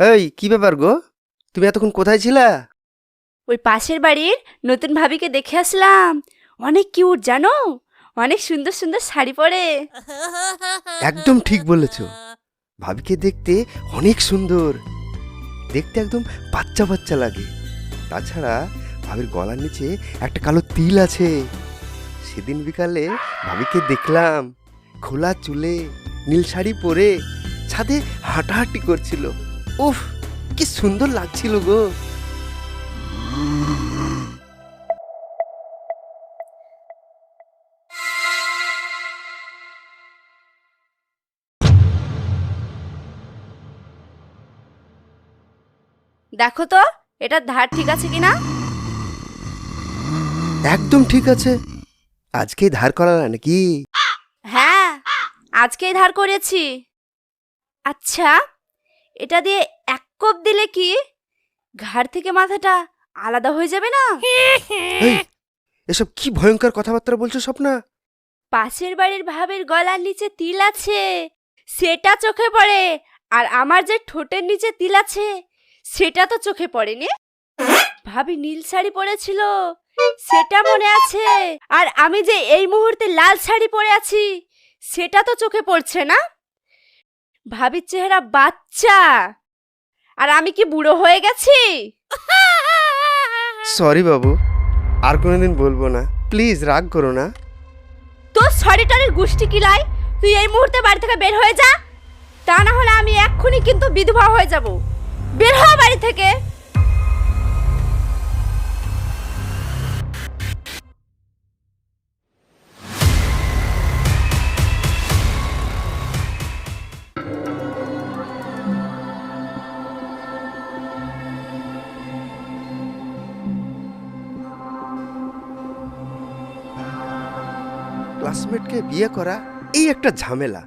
এই কি ব্যাপার গো? তুমি এতক্ষণ কোথায় ছিলা? ওই পাশের বাড়ির নতুন ভাবিকে দেখে আসলাম। অনেক কিউট জানো? অনেক সুন্দর সুন্দর শাড়ি পরে। একদম ঠিক বলেছ। ভাবিকে দেখতে অনেক সুন্দর। দেখতে একদম বাচ্চা বাচ্চা লাগে। তাছাড়া ভাবির গলার নিচে একটা কালো তিল আছে। সেদিন বিকালে ভাবিকে দেখলাম। খোলা চুলে নীল শাড়ি পরে ছাদে হাঁটাহাঁটি করছিল। উফ কি সুন্দর লাগছিল গো। দেখো তো এটার ধার ঠিক আছে কিনা? একদম ঠিক আছে। আজকেই ধার করালা নাকি? হ্যাঁ আজকেই ধার করেছি। আচ্ছা এটা দিয়ে এক কোপ দিলে কি? ঘাড় থেকে মাথাটা আলাদা হয়ে যাবে না? এই, এসব কি ভয়ঙ্কর কথাবার্তা বলছো স্বপ্না? পাশের বাড়ির ভাবের গলার নিচে তিল আছে সেটা চোখে পড়ে আর আমার যে ঠোঁটের নিচে তিল আছে সেটা তো চোখে পড়েনি? ভাবি নীল শাড়ি পরেছিল সেটা মনে আছে আর আমি যে এই মুহূর্তে লাল শাড়ি পরে আছি সেটা তো চোখে পড়ছে না? ভাবির চেহারা বাচ্চা। আর আমি কি বুড়ো হয়ে গেছি? সরি বাবু আর কোনোদিন বলব না। প্লিজ রাগ করো না। তোর সরিটারের গোষ্ঠী কিলাই তুই এই মুহূর্তে বাড়ি থেকে বের হয়ে যা। তা না হলে আমি এক্ষুনি কিন্তু বিধবা হয়ে যাব। বের হ বাড়ি থেকে। ক্লাসমেটকে বিয়ে করা এই একটা ঝামেলা।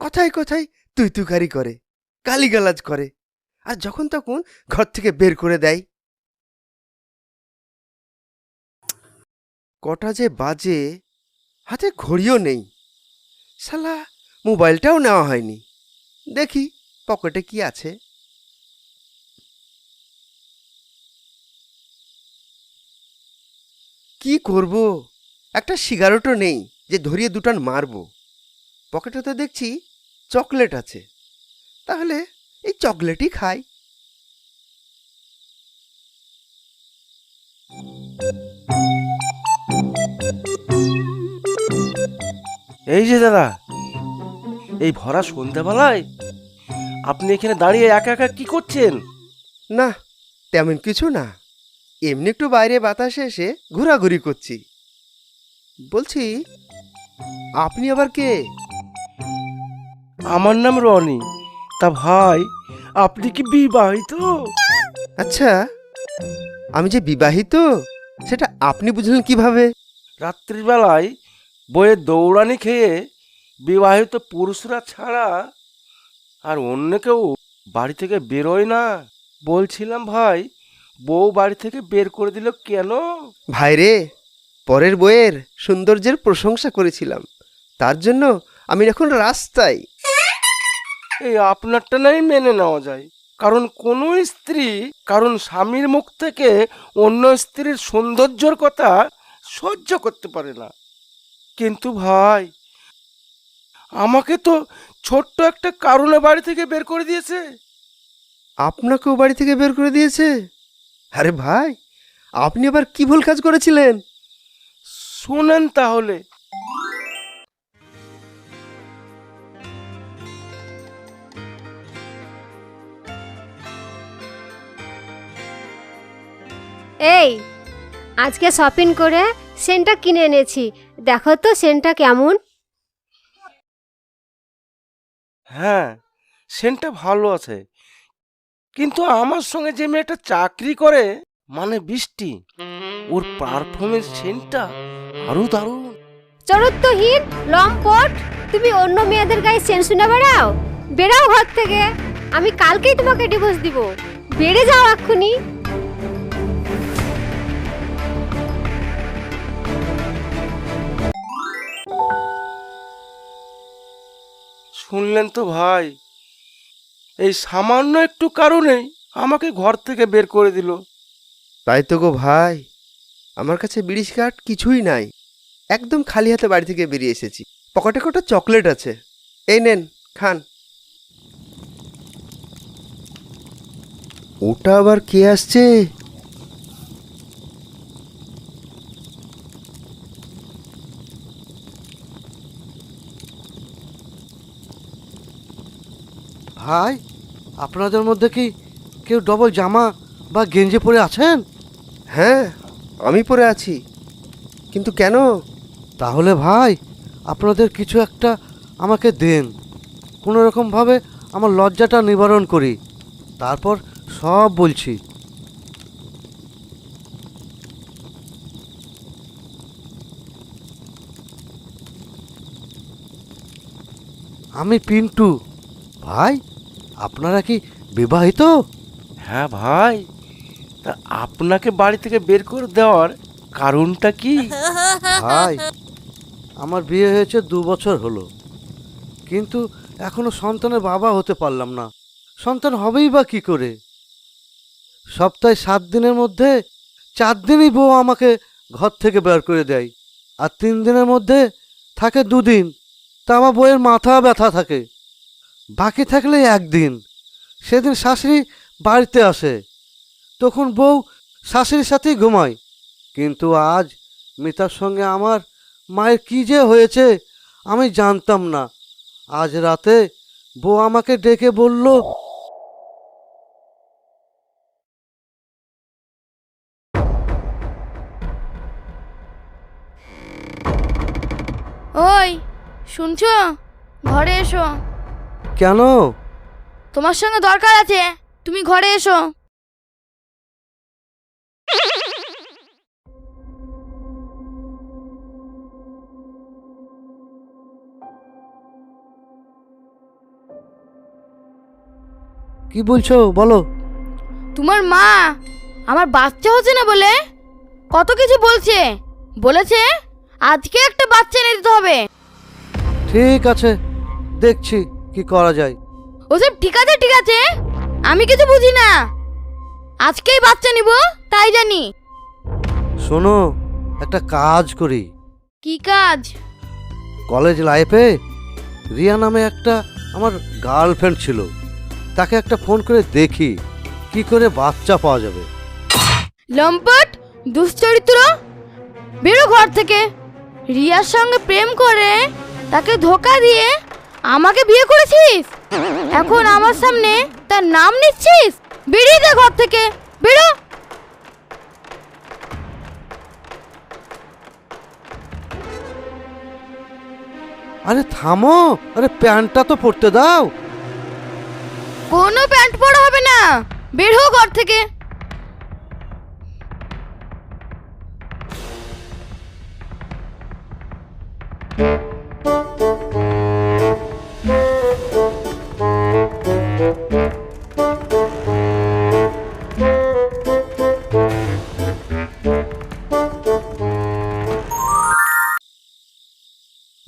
কথায় কথায় তুই তুকারি করে, গালিগালাজ করে, আর যখন তখন ঘর থেকে বের করে দেয়। কটা যে বাজে, হাতে ঘড়িও নেই। শালা, মোবাইলটাও নেওয়া হয়নি। দেখি, পকেটে কি আছে? কি করব? একটা সিগারেটও নেই। যে ধরিয়ে দুটান মারবো। পকেটে তো দেখছি চকলেট আছে। তাহলে এই চকলেটই খাই। এই যে দাদা এই ভরা সন্ধ্যাবেলায় আপনি এখানে দাঁড়িয়ে একা একা কি করছেন? না তেমন কিছু না। এমনি একটু বাইরে বাতাসে এসে ঘোরাঘুরি করছি। বলছি আপনি আবার কে? আমার নাম রনি। তা ভাই আপনি কি বিবাহিত? আচ্ছা আমি যে বিবাহিত সেটা আপনি বুঝলেন কীভাবে? রাত্রিবেলায় বইয়ের দৌড়ানি খেয়ে বিবাহিত পুরুষরা ছাড়া আর অন্য কেউ বাড়ি থেকে বেরোয় না। বলছিলাম ভাই বউ বাড়ি থেকে বের করে দিল কেন? ভাইরে পরের বইয়ের সৌন্দর্যের প্রশংসা করেছিলাম। তার জন্য আমি এখন রাস্তায়। এই আপনারটা নাই মেনে নেওয়া যায়। কারণ কোনো স্ত্রী কারণ স্বামীর মুখ থেকে অন্য স্ত্রীর সৌন্দর্যর কথা সহ্য করতে পারে না। কিন্তু ভাই আমাকে তো ছোট্ট একটা কারণে বাড়ি থেকে বের করে দিয়েছে। আপনাকেও বাড়ি থেকে বের করে দিয়েছে? আরে ভাই আপনি আবার কি ভুল কাজ করেছিলেন? শোনেন তাহলে। এই আজকে শপিং করে সেন্টটা কিনে এনেছি। দেখো তো সেন্টটা কেমন। হ্যাঁ সেন্টটা ভালো আছে। কিন্তু আমার সঙ্গে যে মেয়েটা চাকরি করে মানে বৃষ্টি ওর পারফরমেন্স সেন্টটা আরও দারুণ। চরিত্রহীন লম্পট তুমি অন্য মেয়েদের গায়ে সেন্ট শুনে বেড়াও। বেরাও ঘর থেকে। আমি কালকেই তোমাকে ডিভোর্স দিব। বেড়ে যাও এক্ষুনি। শুনলেন তো ভাই এই সামান্য একটু কারণেই আমাকে ঘর থেকে বের করে দিল। তাই তো গো ভাই আমার কাছে বিড়ি কাঠ কিছুই নাই। একদম খালি হাতে বাড়ি থেকে বেরিয়ে এসেছি। পকেটে কটা চকলেট আছে। এই নেন খান। ওটা আবার কে আসছে? ভাই আপনাদের মধ্যে কি কেউ ডবল জামা বা গেঞ্জি পরে আছেন? হ্যাঁ আমি পরে আছি। কিন্তু কেন? তাহলে ভাই আপনাদের কিছু একটা আমাকে দেন। কোনো রকমভাবে আমার লজ্জাটা নিবারণ করি। তারপর সব বলছি। আমি পিন্টু। ভাই আপনারা কি বিবাহিত? হ্যাঁ ভাই। তা আপনাকে বাড়ি থেকে বের করে দেওয়ার কারণটা কি? ভাই, আমার বিয়ে হয়েছে দু বছর হলো। কিন্তু এখনও সন্তানের বাবা হতে পারলাম না। সন্তান হবেই বা কি করে? সপ্তাহে সাত দিনের মধ্যে চার দিনই বউ আমাকে ঘর থেকে বের করে দেয়। আর তিন দিনের মধ্যে থাকে দুদিন। তা আমার বউয়ের মাথা ব্যথা থাকে। বাকি থাকলে একদিন। সেদিন শাশুড়ি বাড়িতে আসে। তখন বউ শাশুড়ির সাথেই ঘুমায়। কিন্তু আজ মিতার সঙ্গে আমার মায়ের কি যে হয়েছে আমি জানতাম না। আজ রাতে বউ আমাকে ডেকে বলল ওই শুনছো? ঘরে এসো। কেন? তোমার সঙ্গে দরকার আছে। তুমি ঘরে এসো। কি বলছো? বলো। তোমার মা আমার বাচ্চা হচ্ছে না বলে? কত কিছু বলছে। বলেছে আজকে একটা বাচ্চা এনে দিতে হবে। ঠিক আছে দেখছি কি করা যায়। ওসব ঠিক আছে ঠিক আছে। আমি কিছু বুঝি না। আজকেই বাচ্চা নিব তাই জানি। শোনো একটা কাজ করি। কি কাজ? কলেজ লাইফে রিয়া নামে একটা আমার গার্লফ্রেন্ড ছিল। তাকে একটা ফোন করে দেখি কি করে বাচ্চা পাওয়া যাবে। লম্পট দুশ্চরিত্র বেরো ঘর থেকে। রিয়ার সঙ্গে প্রেম করে তাকে ধোকা দিয়ে আমাকে বিয়ে করেছিস? এখন আমার সামনে তার নাম নিচ্ছিস? বেরিয়ে যা ঘর থেকে বেরো। আরে থামো আরে প্যান্টটা তো পরতে দাও। কোনো প্যান্ট পরা হবে না। বের হো ঘর থেকে।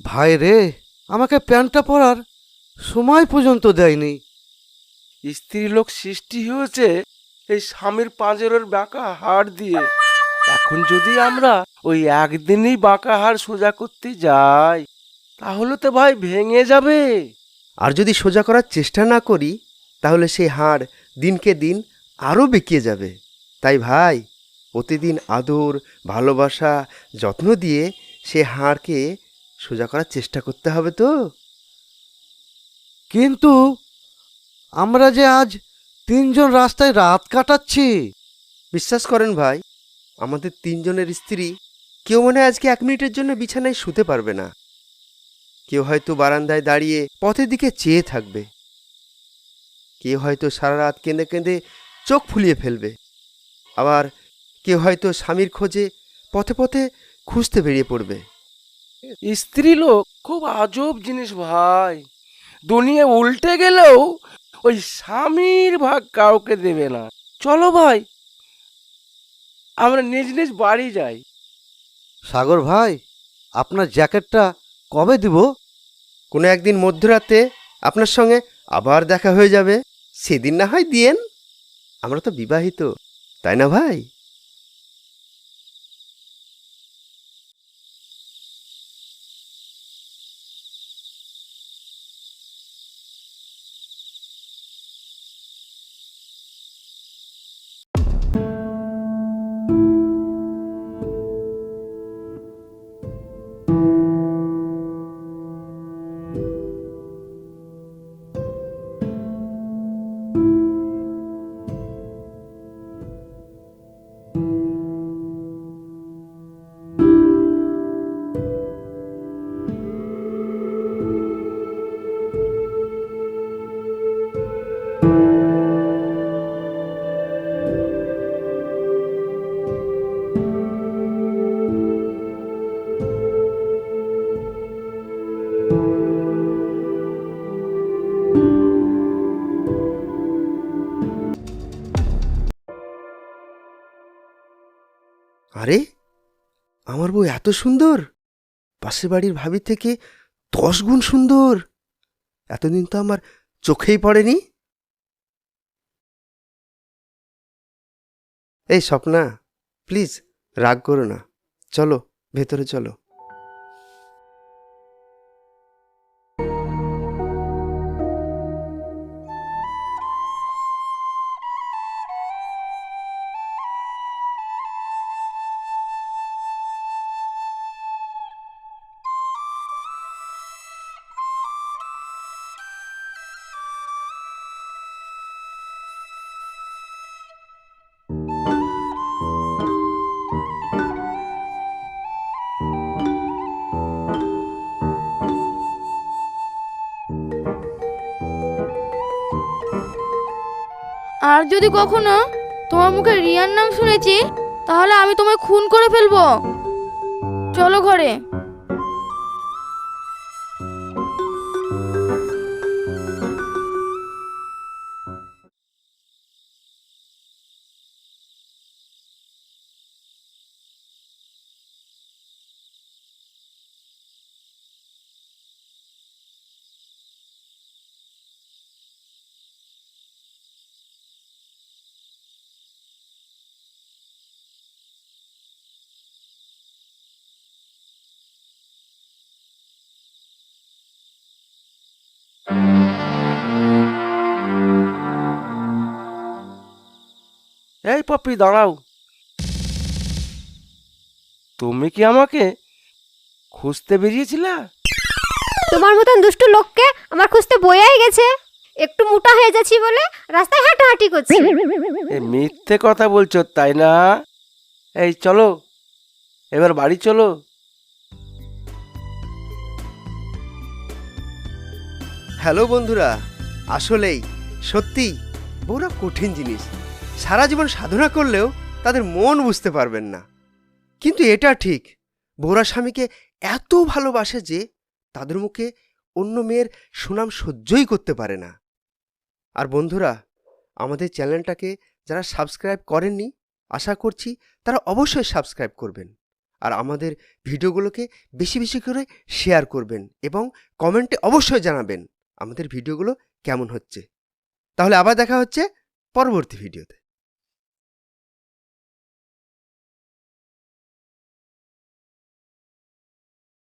ভাই রে, আমাকে প্যান্টটা পরার সময় পর্যন্ত দেয়নি। স্ত্রীলোক সৃষ্টি হয়েছে এই স্বামীর পাঁজরের বাঁকা হাড় দিয়ে। এখন যদি আমরা ওই একদিনই বাঁকা হাড় সোজা করতে যাই তাহলে তো ভাই ভেঙে যাবে। আর যদি সোজা করার চেষ্টা না করি তাহলে সেই হাড় দিনকে দিন আরও বেঁকিয়ে যাবে। তাই ভাই প্রতিদিন আদর ভালোবাসা যত্ন দিয়ে সে হাড়কে সোজা করার চেষ্টা করতে হবে তো। কিন্তু আমরা যে আজ তিনজন রাস্তায় রাত কাটাচ্ছি। বিশ্বাস করেন ভাই আমাদের তিনজনের স্ত্রী কেউ মনে হয় আজকে এক মিনিটের জন্য বিছানায় শুতে পারবে না। কেউ হয়তো বারান্দায় দাঁড়িয়ে পথের দিকে চেয়ে থাকবে। কেউ হয়তো সারা রাত কেঁদে কেঁদে চোখ ফুলিয়ে ফেলবে। আবার কেউ হয়তো স্বামীর খোঁজে পথে পথে খুঁজতে বেরিয়ে পড়বে। স্ত্রী লোক খুব আজব জিনিস ভাই। দুনিয়া উল্টে গেলেও ওই স্বামীর ভাগ কাউকে দেবে না। চলো ভাই আমরা নিজ নিজ বাড়ি যাই। সাগর ভাই আপনার জ্যাকেটটা কবে দিব? কোনো একদিন মধ্যরাতে আপনার সঙ্গে আবার দেখা হয়ে যাবে। সেদিন না হয় দিয়েন। আমরা তো বিবাহিত তাই না ভাই? বউ এত সুন্দর? পাশের বাড়ির ভাবি থেকে দশ গুণ সুন্দর। এতদিন তো আমার চোখেই পড়েনি। এই স্বপ্না প্লিজ রাগ করো না। চলো, ভেতরে চলো। আর যদি কখনো তোমার মুখে রিয়ার নাম শুনেছি, তাহলে আমি তোমায় খুন করে ফেলব। চলো ঘরে। এই পপি দাঁড়াও। তুমি কি আমাকে খুঁজতে বেরিয়েছিলা? তোমার মতন দুষ্টু লোককে আমার খুঁজতে বইয়াই গেছে। একটু মোটা হয়ে যাচ্ছি বলে রাস্তায় হাঁটাহাঁটি করছি। এ মিথ্যে কথা বলছো তাই না? এই চলো এবার বাড়ি চলো। হ্যালো বন্ধুরা আসলেই সত্যি বউরা কঠিন জিনিস। সারা জীবন সাধনা করলেও তাদের মন বুঝতে পারবেন না। কিন্তু এটা ঠিক বউরা স্বামীকে এত ভালোবাসে যে তাদের মুখে অন্য মেয়ের সুনাম সহ্যই করতে পারে না। আর বন্ধুরা, আমাদের চ্যানেলটাকে যারা সাবস্ক্রাইব করেননি, আশা করছি তারা অবশ্যই সাবস্ক্রাইব করবেন। আর আমাদের ভিডিওগুলোকে বেশি বেশি করে শেয়ার করবেন এবং কমেন্টে অবশ্যই জানাবেন আমাদের ভিডিওগুলো কেমন হচ্ছে। তাহলে আবার দেখা হচ্ছে পরবর্তী ভিডিওতে।